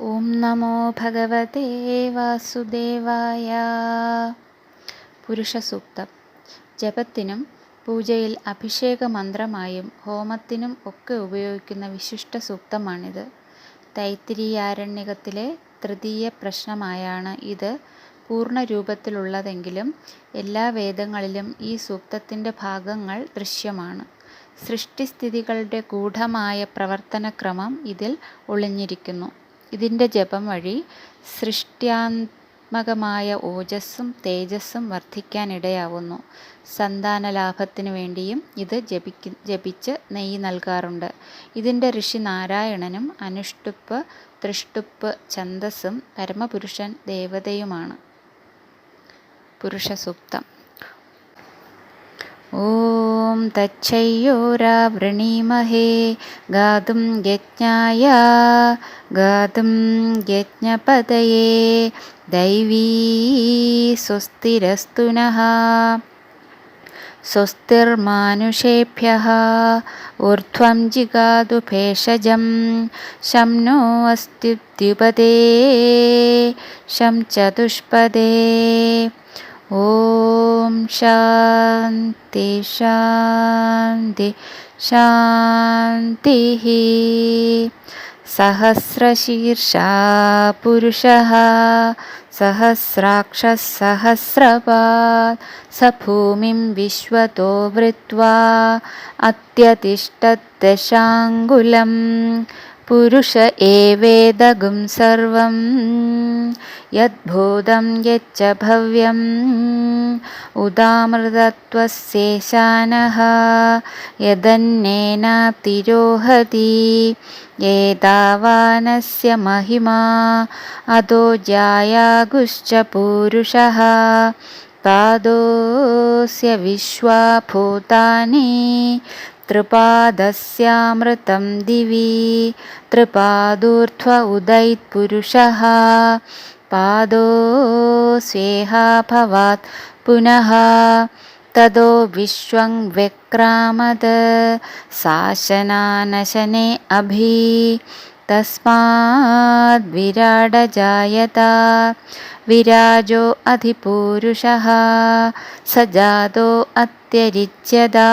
ഓം നമോ ഭഗവതേ വാസുദേവായ പുരുഷസൂക്തം ജപത്തിനും പൂജയിൽ അഭിഷേക മന്ത്രമായും ഹോമത്തിനും ഒക്കെ ഉപയോഗിക്കുന്ന വിശിഷ്ട സൂക്തമാണിത്. തൈത്തിരിയാരണ്യകത്തിലെ തൃതീയ പ്രശ്നമായാണ് ഇത്. പൂർണ രൂപത്തിലുള്ളതെങ്കിലും എല്ലാ വേദങ്ങളിലും ഈ സൂക്തത്തിന്റെ ഭാഗങ്ങൾ ദൃശ്യമാണ്. സൃഷ്ടിസ്ഥിതികളുടെ ഗൂഢമായ പ്രവർത്തനക്രമം ഇതിൽ ഒളിഞ്ഞിരിക്കുന്നു. ഇതിന്റെ ജപം വഴി സൃഷ്ട്യാത്മകമായ ഓജസ്സും തേജസ്സും വർദ്ധിക്കാനിടയാവുന്നു. സന്താനലാഭത്തിനു വേണ്ടിയും ഇത് ജപിക്ക ജപിച്ച് നെയ്യ് നൽകാറുണ്ട്. ഇതിന്റെ ഋഷി നാരായണനും അനുഷ്ടുപ്പ് തൃഷ്ടുപ്പ് ഛന്ദസ്സും പരമപുരുഷൻ ദേവതയുമാണ്. പുരുഷസൂക്തം. ॐ तच्छय्योरावृणीमहे गातुं यज्ञाय गातुं यज्ञपतये दैवी स्वस्तिरस्तु नः। स्वस्तिर्मानुषेभ्यः ऊर्ध्वं जिगातु भेषजं शं नो अस्त्युद्युपदे शं चतुष्पदे शान्ति शान्ति शान्तिः। सहस्रशीर्षः पुरुषः सहस्राक्षःसहस्रपात् स भूमिं विश्वतो वृत्वा अत्यतिष्ठद्दशाङ्गुलम् पुरुष एवेदगुं सर्वं यद्भूतं यच्च भव्यम् उदामृतत्वस्येशानः यदन्नेनातिरोहति एतावानस्य महिमा। अतो जायागुश्च पूरुषः पादोऽस्य विश्वाभूतानि त्रिपादस्यामृतं दिवि त्रिपादूर्ध्व उदैत्पुरुषः पादो स्वेहाभवात् पुनः तदो विश्वं व्यक्रामद शासनानशने अभि। तस्माद्विराडजायत विराजो अधिपूरुषः स जातो अत्यरिच्यदा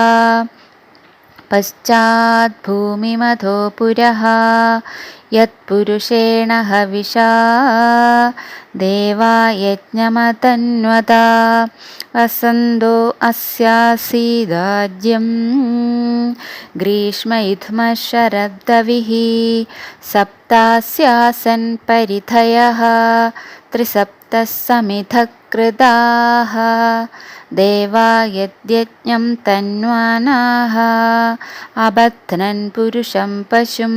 पश्चाद्भूमिमधो पुरः यत्पुरुषेण हविषा देवा यज्ञमतन्वता वसन्तो अस्यासीदाज्यं ग्रीष्म इथ्मशरद्दविः सप्तास्यासन् परिधयः त्रिसप्तः समिधः कृताः देवा यद्यज्ञं तन्वानाः अबध्नन् पुरुषं पशुं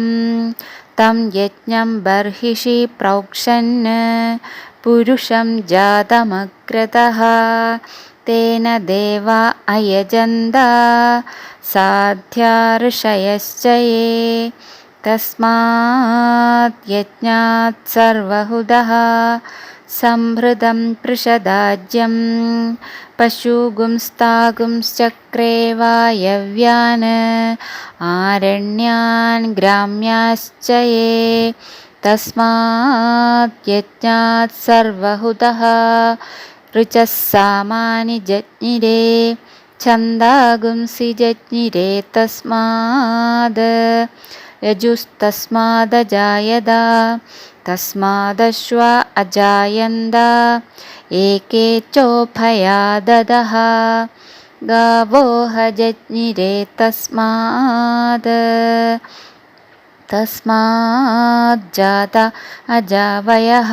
तं यज्ञं बर्हिषि प्रोक्षन् पुरुषं जातमग्रतः तेन देवा अयजन्त साध्या ऋषयश्च ये तस्मात् यज्ञात् सर्वहुदः സംഭൃതം പൃഷദാജ്യം പശുഗുംസ്താഗുംശ്ചക്രേ വായവ്യാൻ ആരണ്യാൻ ഗ്രാമ്യാശ്ച യേ തസ്മാത് യജ്ഞാത് സർവഹുതഃ ഋചഃ സാമാനി ജജ്ഞിരേ ഛന്ദാഗുംസി ജജ്ഞിരേ തസ്മാത് यजुस्तस्मादजायद। तस्मादश्व अजायन्द। एके चोभयाददः गावो हजज्ञिरे तस्माद् तस्माज्जात अजावयः।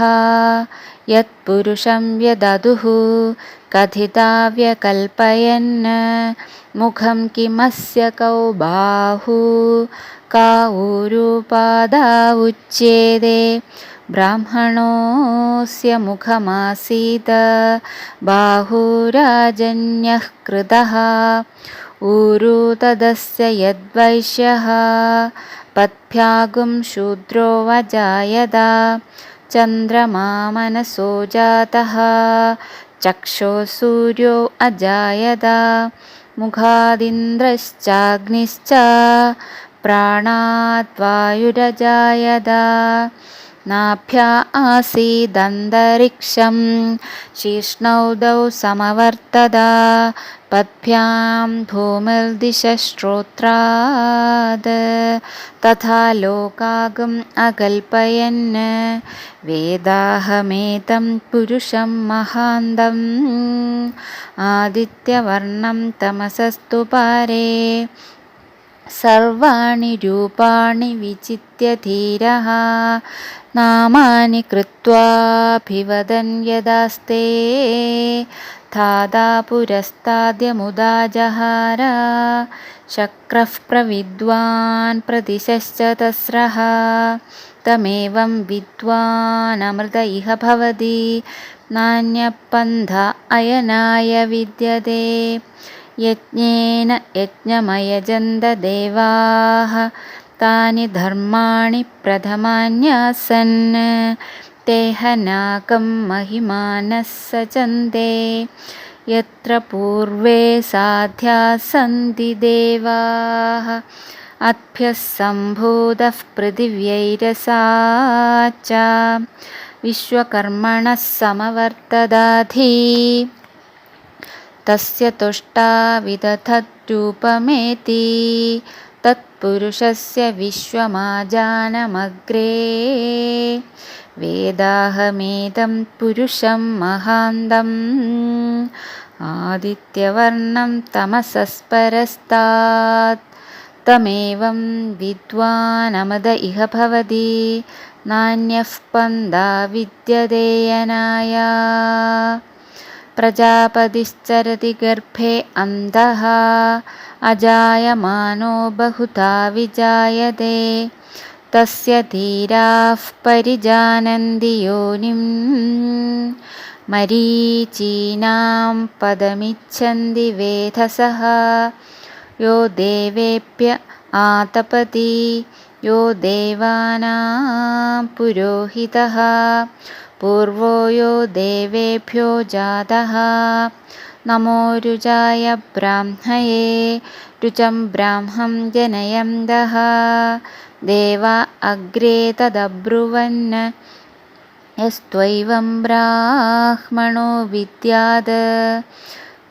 यत्पुरुषं व्यदधुः कथिता व्यकल्पयन् मुखं किमस्य कौ बाहु का ऊरूपादा उच्येते ब्राह्मणोऽस्य मुखमासीत् बाहुराजन्यः कृतः ऊरु तदस्य यद्वैश्यः पद्भ्यागुं शूद्रो वजायत चन्द्रमा मनसो जातः चक्षो सूर्यो अजायत मुखादिन्द्रश्चाग्निश्च प्राणाद्वायुरजायत नाभ्या आसीदन्तरिक्षं शीर्ष्णौदौ समवर्तदा पद्भ्यां भूमिर्दिशश्रोत्राद् तथा लोकागम् अकल्पयन् वेदाहमेतं पुरुषं महान्तम् आदित्यवर्णं तमसस्तु पारे सर्वाणि रूपाणि विचित्य धीरः नामानि कृत्वाभिवदन् यदास्ते धादा पुरस्ताद्यमुदा जहार शक्रः प्रविद्वान् प्रदिशश्च तस्रः तमेवं विद्वानमृत इह भवति नान्यपन्थ अयनाय विद्यते यज्ञेन यज्ञमयजन्तदेवाः तानि धर्माणि प्रथमान्यासन् तेहनाकं महिमानः सचन्ते यत्र पूर्वे साध्याः सन्ति देवाः अद्भ्यः सम्भूतः पृथिव्यैरसा च विश्वकर्मणः समवर्तदाधि तस्य तुष्टा विदधद्रूपमेति। तत्पुरुषस्य विश्वमाजानमग्रे। वेदाहमेदं पुरुषं महान्तम् आदित्यवर्णं तमसस्परस्तात्। तमेवं विद्वानमद इह भवति। नान्यः पन्दा विद्यतेयनाय प्रजापतिश्चरति गर्भे अन्धः अजायमानो बहुधा विजायते तस्य धीराः परिजानन्ति योनिं मरीचीनां पदमिच्छन्ति वेधसः यो देवेभ्य आतपति यो देवानां पुरोहितः पूर्वो यो देवेभ्यो जातः। नमो रुजाय ब्राह्मये रुचं ब्राह्मं जनयन्दः देवा अग्रे तदब्रुवन् यस्त्वैवं ब्राह्मणो विद्याद्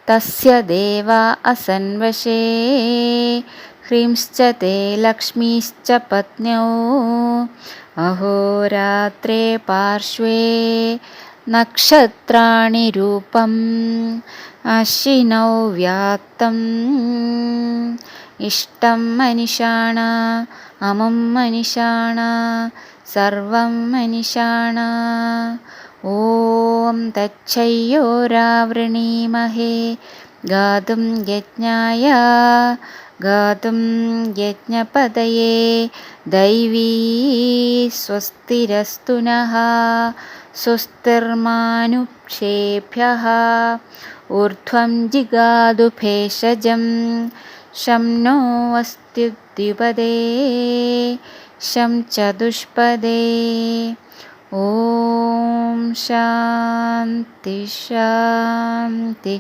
तस्य देवा असन्वशे ह्रींश्च ते लक्ष्मीश्च पत्न्यौ। अहोरात्रे पार्श्वे नक्षत्राणि रूपम् अश्विनौ व्यात्तम् इष्टं मनिषाणा अमुं मनिषाणा सर्वं मनिषाणा। ॐ तच्छय्योरावृणीमहे गातुं यज्ञाय गातुं यज्ञपदये दैवी स्वस्तिरस्तु नः स्वस्तिर्मानुक्षेभ्यः ऊर्ध्वं जिगादु भेषजं शं नो अस्त्युद्युपदे शं चतुष्पदे। ॐ शान्ति शान्ति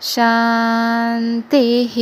शान्तिः